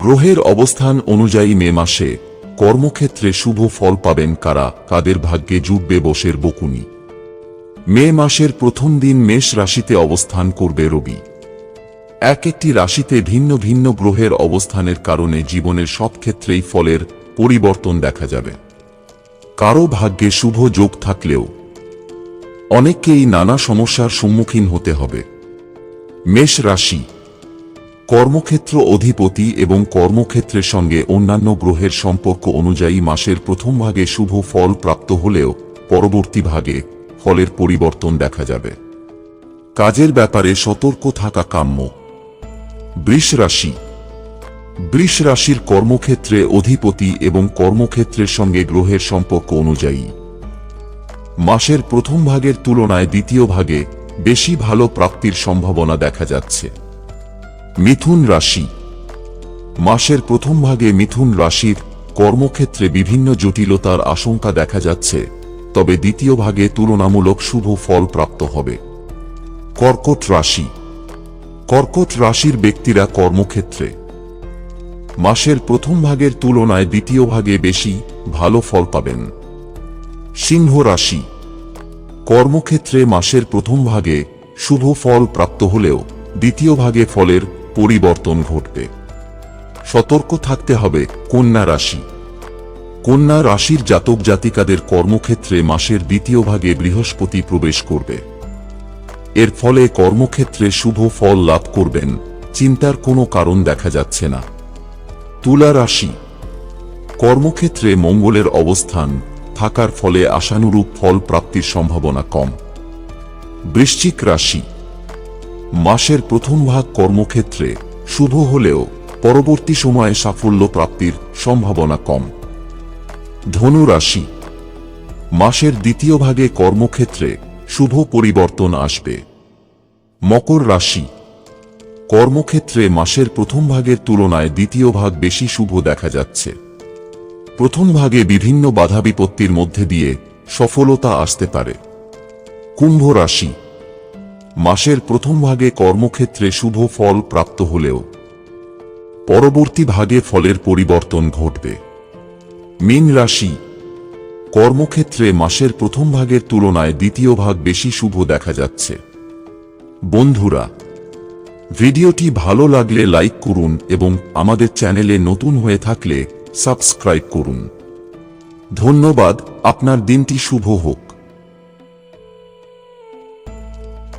গ্রহের অবস্থান অনুযায়ী মে মাসে কর্মক্ষেত্রে শুভ ফল পাবেন কারা, কাদের ভাগ্যে জুটবে বসের বকুনি। মে মাসের প্রথম দিন মেষ রাশিতে অবস্থান করবে রবি। এক একটি রাশিতে ভিন্ন ভিন্ন গ্রহের অবস্থানের কারণে জীবনের সব ক্ষেত্রেই ফলের পরিবর্তন দেখা যাবে। কারও ভাগ্যে শুভ যোগ থাকলেও অনেককেই নানা সমস্যার সম্মুখীন হতে হবে। মেষ রাশি কর্মক্ষেত্র অধিপতি এবং কর্মক্ষেত্রের সঙ্গে অন্যান্য গ্রহের সম্পর্ক অনুযায়ী মাসের প্রথম ভাগে শুভ ফল প্রাপ্ত হলেও পরবর্তী ভাগে ফলের পরিবর্তন দেখা যাবে। কাজের ব্যাপারে সতর্ক থাকা কাম্য। বৃষ রাশি বৃষ রাশির কর্মক্ষেত্রে অধিপতি এবং কর্মক্ষেত্রের সঙ্গে গ্রহের সম্পর্ক অনুযায়ী। মাসের প্রথম ভাগের তুলনায় দ্বিতীয় ভাগে বেশি ভালো প্রাপ্তির সম্ভাবনা দেখা যাচ্ছে। মিথুন রাশি। মাসের প্রথম ভাগে মিথুন রাশির কর্মক্ষেত্রে বিভিন্ন জটিলতার আশঙ্কা দেখা যাচ্ছে, তবে দ্বিতীয় ভাগে তুলনামূলক শুভ ফল প্রাপ্ত হবে। কর্কট রাশি। কর্কট রাশির ব্যক্তিরা কর্মক্ষেত্রে। মাসের প্রথম ভাগের তুলনায় দ্বিতীয় ভাগে বেশি ভালো ফল পাবেন। সিংহ রাশি। কর্মক্ষেত্রে মাসের প্রথম ভাগে শুভ ফল প্রাপ্ত হলেও দ্বিতীয় ভাগে ফলের পরিবর্তন ঘটবে। সতর্ক থাকতে হবে কন্যা রাশি। কন্যা রাশির জাতক জাতিকাদের কর্মক্ষেত্রে মাসের দ্বিতীয় ভাগে বৃহস্পতি প্রবেশ করবে। এর ফলে কর্মক্ষেত্রে শুভ ফল লাভ করবেন, চিন্তার কোনো কারণ দেখা যাচ্ছে না। তুলা রাশি। কর্মক্ষেত্রে মঙ্গলের অবস্থান, থাকার ফলে আশানুরূপ ফল প্রাপ্তির সম্ভাবনা কম। বৃশ্চিক রাশি। মাসের প্রথম ভাগ কর্মক্ষেত্রে শুভ হলেও পরবর্তী সময়ে সাফল্য প্রাপ্তির সম্ভাবনা কম। ধনু রাশি। মাসের দ্বিতীয় ভাগে কর্মক্ষেত্রে শুভ পরিবর্তন আসবে। মকর রাশি। কর্মক্ষেত্রে মাসের প্রথম ভাগের তুলনায় দ্বিতীয় ভাগ বেশি শুভ দেখা যাচ্ছে। প্রথম ভাগে বিভিন্ন বাধা বিপত্তির মধ্যে দিয়ে সফলতা আসতে পারে। কুম্ভ রাশি। মাসের প্রথম ভাগে কর্মক্ষেত্রে শুভ ফল প্রাপ্ত হলেও পরবর্তী ভাগে ফলের পরিবর্তন ঘটবে। মীন রাশি, কর্মক্ষেত্রে মাসের প্রথম ভাগের তুলনায় দ্বিতীয় ভাগ বেশি শুভ দেখা যাচ্ছে। বন্ধুরা, ভিডিওটি ভালো লাগলে লাইক করুন এবং আমাদের চ্যানেলে নতুন হয়ে থাকলে সাবস্ক্রাইব করুন। ধন্যবাদ, আপনার দিনটি শুভ হোক।